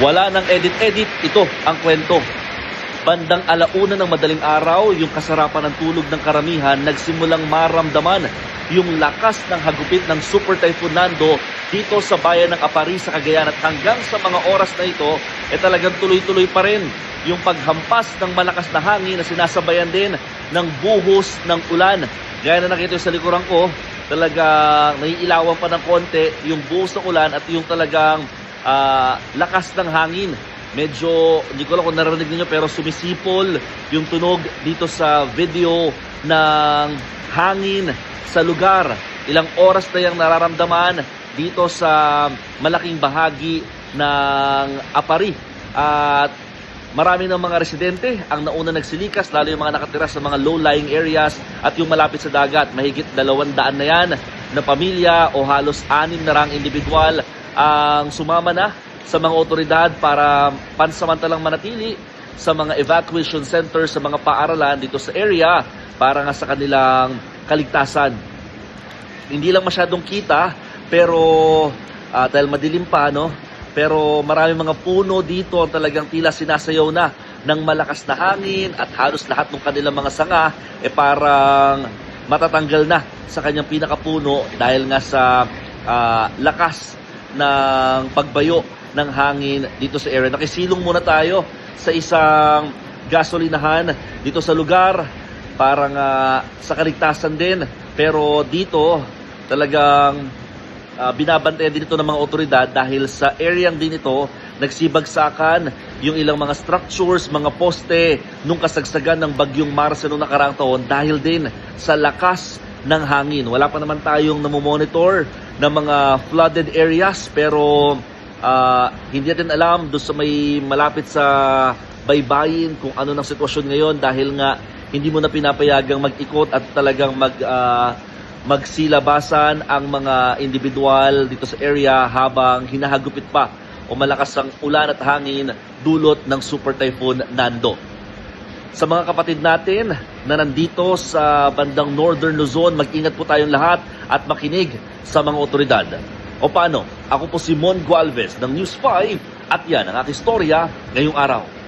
Wala nang edit-edit, ito ang kwento. Bandang alauna ng madaling araw, yung kasarapan ng tulog ng karamihan, nagsimulang maramdaman yung lakas ng hagupit ng Super Typhoon Nando dito sa bayan ng Apari sa Cagayan at hanggang sa mga oras na ito, eh talagang tuloy-tuloy pa rin yung paghampas ng malakas na hangin na sinasabayan din ng buhos ng ulan. Gaya na nakita sa likuran ko, talagang naiilawan pa ng konti yung buhos ng ulan at yung talagang ah, lakas ng hangin. Medyo, hindi ko alam kung narinig niyo pero sumisipol yung tunog dito sa video ng hangin sa lugar. Ilang oras na yung nararamdaman dito sa malaking bahagi ng Apari. At marami ng mga residente ang nauna nagsilikas, lalo yung mga nakatira sa mga low-lying areas at yung malapit sa dagat. Mahigit dalawang daan na yan na pamilya o halos anim na rang individual ang sumama na sa mga otoridad para pansamantalang manatili sa mga evacuation centers sa mga paaralan dito sa area para nga sa kanilang kaligtasan. Hindi lang masyadong kita pero ah, dahil madilim pa no, pero marami mga puno dito ang talagang tila sinasayaw na ng malakas na hangin at halos lahat ng kanilang mga sanga eh parang matatanggal na sa kanyang pinakapuno dahil nga sa ah, lakas ng pagbayo ng hangin dito sa area. Nakisilong muna tayo sa isang gasolinahan dito sa lugar parang ah, sa kaligtasan din. Pero dito talagang ah, binabantayan din ito ng mga otoridad dahil sa area din ito nagsibagsakan yung ilang mga structures, mga poste nung kasagsagan ng bagyong Marsa noong nakaraang taon dahil din sa lakas ng hangin. Wala pa naman tayong namomonitor ng mga flooded areas pero ah, hindi natin alam doon sa may malapit sa baybayin kung ano ng sitwasyon ngayon dahil nga hindi mo na pinapayagang mag-ikot at talagang mag ah, magsilabasan ang mga individual dito sa area habang hinahagupit pa o malakas ang ulan at hangin dulot ng Super Typhoon Nando. Sa mga kapatid natin na nandito sa bandang Northern Luzon, mag-ingat po tayong lahat at makinig sa mga otoridad. O paano? Ako po si Mon Gualvez ng News 5 at yan ang aking istorya ngayong araw.